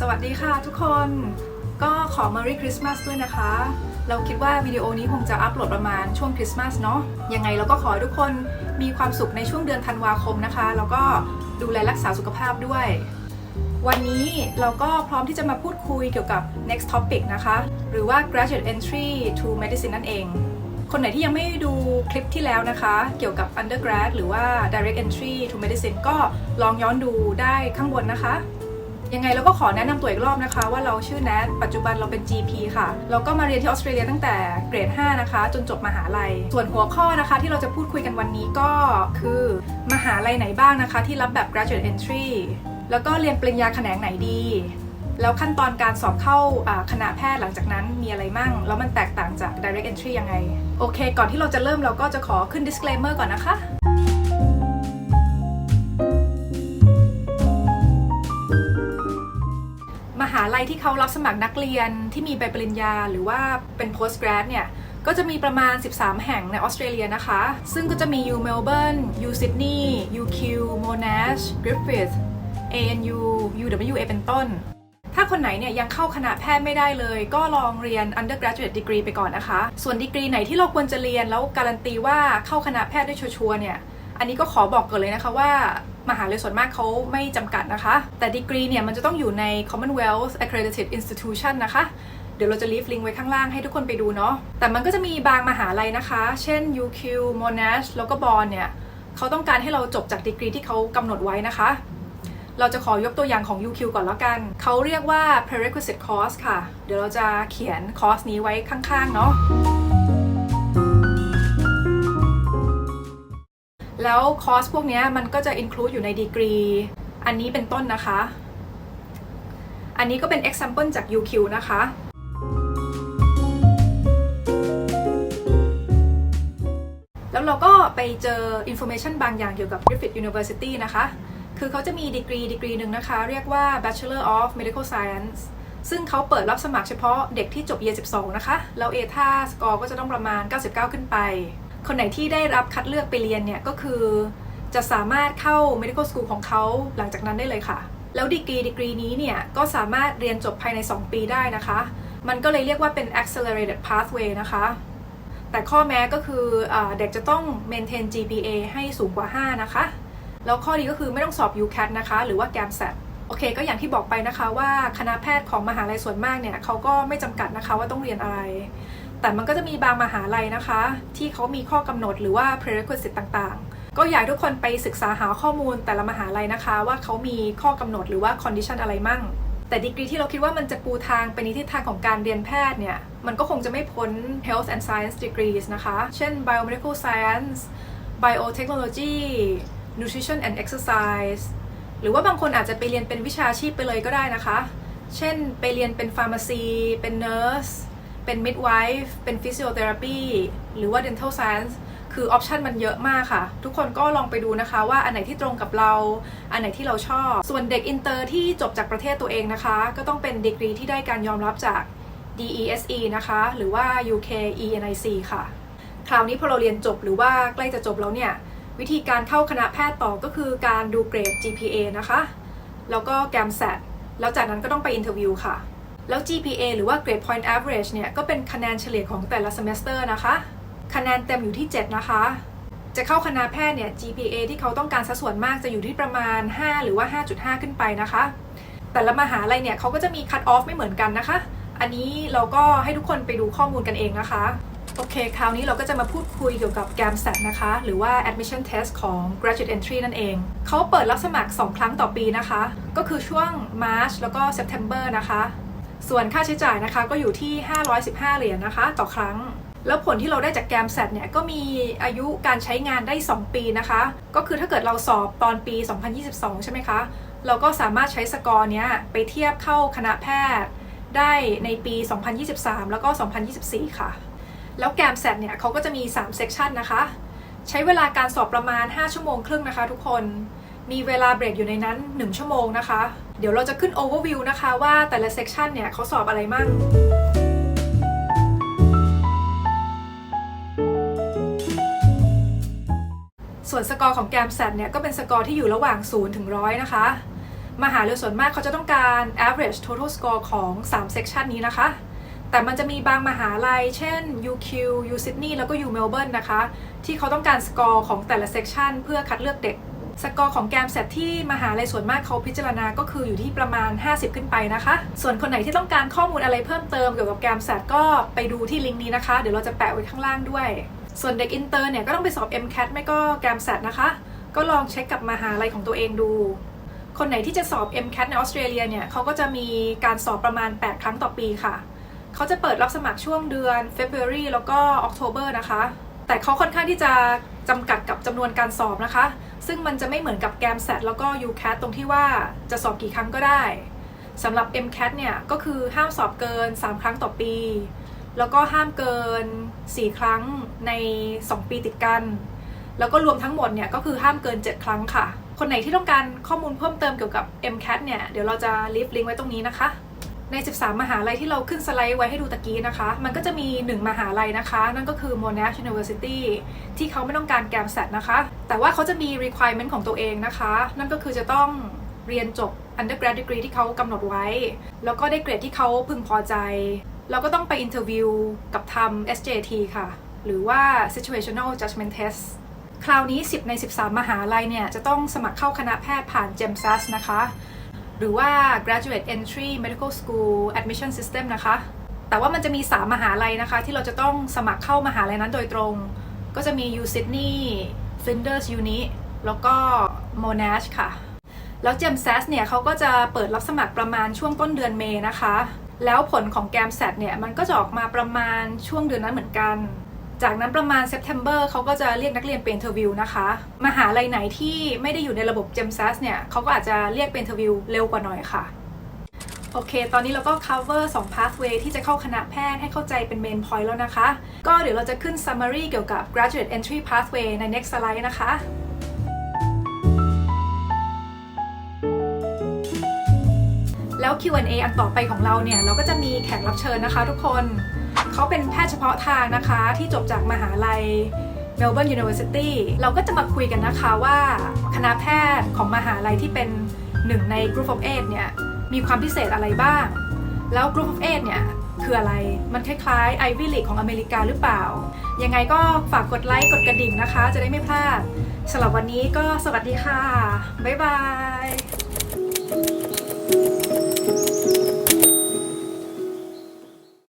สวัสดีค่ะทุกคนก็ขอ Merry Christmas ด้วยนะคะ เราคิดว่าวิดีโอนี้คงจะอัปโหลดประมาณช่วงคริสต์มาสเนาะยังไงเราก็ขอทุกคนมีความสุขในช่วงเดือนธันวาคมนะคะ แล้วก็ดูแลรักษาสุขภาพด้วย วันนี้เราก็พร้อมที่จะมาพูดคุยเกี่ยวกับ next topic นะคะ หรือว่า graduate entry to medicine นั่นเอง คนไหนที่ยังไม่ดูคลิปที่แล้วนะคะ เกี่ยวกับ undergrad หรือว่า direct entry to medicine ก็ลองย้อนดูได้ข้างบนนะคะ ยังไงเราก็ขอแนะนำตัวอีกรอบนะคะ ว่าเราชื่อแนทปัจจุบันเราเป็น GP ค่ะ เราก็มาเรียนที่ออสเตรเลียตั้งแต่เกรด 5 นะคะ จนจบมหาลัย ส่วนหัวข้อนะคะที่เราจะพูดคุยกันวันนี้ก็คือมหาลัยไหนบ้างนะคะ ที่รับแบบ graduate entry แล้วก็เรียนปริญญาแขนงไหนดี แล้วขั้นตอนการสอบเข้าคณะแพทย์หลังจากนั้นมีอะไรมั่ง แล้วมันแตกต่างจาก direct entry ยังไง โอเค ก่อนที่เราจะเริ่มเราก็จะขอขึ้น disclaimer ก่อนนะคะ หาลัยที่เขารับสมัครนักเรียนที่มีใบปริญญา หรือว่าเป็น post grad เนี่ยก็จะมีประมาณ 13 แห่งในออสเตรเลียนะคะ ซึ่งก็จะมี U Melbourne U Sydney UQ Monash Griffith ANU UWA เป็นต้น ถ้าคนไหนเนี่ยยังเข้าคณะแพทย์ไม่ได้เลย ก็ลองเรียน undergraduate degree ไปก่อนนะคะ ส่วนดีกรีไหนที่เราควรจะเรียนแล้วการันตีว่าเข้าคณะแพทย์ได้ชัวร์เนี่ย อันนี้ก็ขอบอกก่อนเลยนะคะว่ามหาลัยส่วนมากเขาไม่จำกัดนะคะ แต่ดีกรีเนี่ยมันจะต้องอยู่ใน Commonwealth Accredited Institution นะคะ เดี๋ยวเราจะลีฟลิงก์ไว้ข้างล่างให้ทุกคนไปดูเนาะ แต่มันก็จะมีบางมหาลัยนะคะ เช่น UQ Monash แล้วก็ Bond เนี่ยเขาต้องการให้เราจบจากดีกรีที่เขากำหนดไว้นะคะ เราจะขอยกตัวอย่างของ UQ ก่อนแล้วกัน เขาเรียกว่า prerequisite course ค่ะ เดี๋ยวเราจะเขียนคอร์สนี้ไว้ข้างๆ เนาะ แล้วคอร์สพวกนี้มันก็จะ include อยู่ในดีกรี อันนี้เป็นต้นนะคะ อันนี้ก็เป็น example จาก UQ นะคะ แล้วเราก็ไปเจอ information บางอย่างเกี่ยวกับ Griffith University นะคะ คือเขาจะมีดีกรีดีกรีหนึ่งนะคะ เรียกว่า Bachelor of Medical Science ซึ่งเขาเปิดรับสมัครเฉพาะเด็กที่จบ Year 12 นะคะ แล้วเอท่าสกอร์ก็จะต้องประมาณ 99 ขึ้นไป คนไหนที่ได้รับคัดเลือกไปเรียนเนี่ยก็คือจะสามารถเข้า medical school ของเขาหลังจากนั้นได้เลยค่ะ แล้วดีกรีดีกรีนี้เนี่ยก็สามารถเรียนจบภายใน 2 ปีได้นะคะ มันก็เลยเรียกว่าเป็น accelerated pathway นะคะ แต่ข้อแม้ก็คืออเด็กจะต้อง maintain GPA ให้สูงกว่า 5 นะคะ แล้วข้อดีก็คือไม่ต้องสอบ UCAT นะคะ หรือว่า GAMSAT โอเค ก็อย่างที่บอกไปนะคะว่าคณะแพทย์ของมหาลัยส่วนมากเนี่ยเขาก็ไม่จำกัดนะคะว่าต้องเรียนอะไร แต่มันก็จะมีบางมหาลัยนะคะ ที่เขามีข้อกำหนดหรือว่า prerequisite ต่างๆ ก็อยากทุกคนไปศึกษาหาข้อมูลแต่ละมหาลัยนะคะ ว่าเขามีข้อกำหนดหรือว่า condition อะไรมั่ง แต่ดีกรีที่เราคิดว่ามันจะปูทางไปในทิศทางของการเรียนแพทย์เนี่ย มันก็คงจะไม่พ้น health and science degrees นะคะ เช่น biomedical science biotechnology nutrition and exercise หรือว่าบางคนอาจจะไปเรียนเป็นวิชาชีพไปเลยก็ได้นะคะ เช่นไปเรียนเป็น pharmacy เป็น nurse เป็น midwife เป็น physiotherapy หรือว่า dental science คือออปชันมันเยอะมากค่ะ ทุกคนก็ลองไปดูนะคะว่าอันไหนที่ตรงกับเรา อันไหนที่เราชอบ ส่วนเด็กอินเตอร์ที่จบจากประเทศตัวเองนะคะ ก็ต้องเป็นดีกรีที่ได้การยอมรับจาก DESE นะคะ หรือว่า UK ENIC ค่ะ คราวนี้พอเราเรียนจบหรือว่าใกล้จะจบแล้วเนี่ย วิธีการเข้าคณะแพทย์ต่อก็คือการดูเกรด GPA นะคะ แล้วก็ GAMSAT แล้วจากนั้นก็ต้องไปอินเทอร์วิวค่ะ แล้ว GPA หรือว่า Grade Point Average เนี่ย ก็เป็นคะแนนเฉลี่ยของแต่ละ semester นะคะ คะแนนเต็มอยู่ที่ 7 นะคะ จะเข้าคณะแพทย์เนี่ย GPA ที่เขาต้องการสัดส่วนมากจะอยู่ที่ประมาณ 5 หรือว่า 5.5 ขึ้นไปนะคะ แต่ละมหาลัยเนี่ยเขาก็จะมี cut off ไม่เหมือนกันนะคะ อันนี้เราก็ให้ทุกคนไปดูข้อมูลกันเองนะคะ โอเค คราวนี้เราก็จะมาพูดคุยเกี่ยวกับ GAMSAT นะคะ หรือว่า admission test ของ graduate entry นั่นเอง เขาเปิดรับสมัคร 2 ครั้งต่อปีนะคะ ก็คือช่วง March แล้วก็ September นะคะ ส่วนค่าใช้จ่ายนะคะก็อยู่ที่ 515 เหรียญนะคะ ต่อครั้ง แล้วผลที่เราได้จาก GAMSAT เนี่ยก็มีอายุการใช้งานได้ 2 ปีนะคะ ก็คือถ้าเกิดเราสอบตอนปี 2022 ใช่ไหมคะ เราก็สามารถใช้สกอร์เนี้ยไปเทียบเข้าคณะแพทย์ ได้ในปี 2023 แล้วก็ 2024 ค่ะ แล้วแกมแซดเนี่ยเขาก็จะมี 3 เซกชันนะคะ ใช้เวลาการสอบประมาณ 5 ชั่วโมงครึ่งนะคะ ทุกคน มีเวลาเบรกอยู่ในนั้น 1 ชั่วโมงนะคะ เดี๋ยวเราจะขึ้น overview นะคะว่าแต่ละเซกชันเนี่ยเขาสอบอะไรมั่งส่วนสกอร์ของแกมแซดเนี่ยก็เป็นสกอร์ที่อยู่ระหว่าง 0 ถึง 100 นะคะ มหาลัยส่วนมากเขาจะต้องการ average total score ของ3 section นี้นะคะ แต่มันจะมีบางมหาลัย เช่น UQ U Sydney แล้วก็ U Melbourne นะคะ ที่เขาต้องการสกอร์ของแต่ละ section เพื่อคัดเลือกเด็ก สกอร์ของแกมเซตที่มหาลัยส่วนมากเขาพิจารณาก็คืออยู่ที่ประมาณ 50 ขึ้นไปนะคะ ส่วนคนไหนที่ต้องการข้อมูลอะไรเพิ่มเติมเกี่ยวกับแกมเซตก็ไปดูที่ลิงก์นี้นะคะ เดี๋ยวเราจะแปะไว้ข้างล่างด้วย ส่วนเด็กอินเตอร์เนี่ยก็ต้องไปสอบ MCAT ไม่ก็แกมเซตนะคะ ก็ลองเช็คกับมหาลัยของตัวเองดู คนไหนที่จะสอบ MCAT ในออสเตรเลียเนี่ยเขาก็จะมีการสอบประมาณ 8 ครั้งต่อปีค่ะ เขาจะเปิดรับสมัครช่วงเดือน February แล้วก็ October นะคะ แต่เขาค่อนข้างที่จะจำกัดกับจำนวนการสอบนะคะ ซึ่งมันจะไม่เหมือนกับ GAMSAT แล้วก็ UCAT ตรงที่ว่าจะสอบกี่ครั้งก็ได้สำหรับ MCAT เนี่ยก็คือห้ามสอบเกิน 3 ครั้งต่อปี แล้วก็ห้ามเกิน 4 ครั้งใน 2 ปีติดกัน แล้วก็รวมทั้งหมดเนี่ยก็คือห้ามเกิน 7 ครั้งค่ะ คนไหนที่ต้องการข้อมูลเพิ่มเติมเกี่ยวกับ MCAT เนี่ยเดี๋ยวเราจะลิฟต์ลิงก์ไว้ตรงนี้นะคะ ใน 13 มหาลัยที่เราขึ้นสไลด์ไว้ให้ดูตะกี้นะคะ มันก็จะมี 1 มหาลัยนะคะ นั่นก็คือ Monash University ที่เขาไม่ต้องการแกม SAT นะคะ แต่ว่าเขาจะมี requirement ของตัวเองนะคะ นั่นก็คือจะต้องเรียนจบ undergrad degree ที่เขากำหนดไว้ แล้วก็ได้เกรดที่เขาพึงพอใจ แล้วก็ต้องไป interview กับทำ SJT ค่ะ หรือว่า situational judgment test คราวนี้ 10 ใน 13 มหาลัยเนี่ย จะต้องสมัครเข้าคณะแพทย์ผ่าน GEMSAS นะคะ หรือว่า graduate entry medical school admission system นะคะ แต่ว่ามันจะมี 3 มหาลัยนะคะ ที่เราจะต้องสมัครเข้ามหาลัยนั้นโดยตรง ก็จะมี U Sydney Flinders Uni แล้วก็ Monash ค่ะ แล้ว GEMSAS เนี่ยเขาก็จะเปิดรับสมัครประมาณช่วงต้นเดือนเมษนะคะ แล้วผลของ GAMSAT เนี่ยมันก็จะออกมาประมาณช่วงเดือนนั้นเหมือนกัน จากนั้นประมาณ September เขาก็จะเรียกนักเรียนเป็น interview นะคะมหาลัยไหนที่ไม่ได้อยู่ในระบบ GEMSAS เนี่ยเขาก็อาจจะเรียกเป็น interview เร็วกว่าหน่อยค่ะ โอเค ตอนนี้เราก็ cover 2 pathway ที่จะเข้าคณะแพทย์ให้เข้าใจเป็น main point แล้วนะคะ ก็เดี๋ยวเราจะขึ้น summary เกี่ยวกับ graduate entry pathway ใน next slide นะคะแล้ว Q&A อันต่อไปของเราเนี่ย เราก็จะมีแขกรับเชิญนะคะทุกคน เขาเป็นแพทย์เฉพาะทางนะคะ ที่จบจากมหาลัย Melbourne University เราก็จะมาคุยกันนะคะว่าคณะแพทย์ของมหาลัยที่เป็นหนึ่งใน Group of 8เนี่ยมีความพิเศษอะไรบ้าง แล้ว Group of 8เนี่ยคืออะไร มันคล้ายๆ Ivy League ของอเมริกาหรือเปล่า ยังไงก็ฝากกดไลค์กดกระดิ่งนะคะ จะได้ไม่พลาดสำหรับวันนี้ก็สวัสดีค่ะ บ๊ายบาย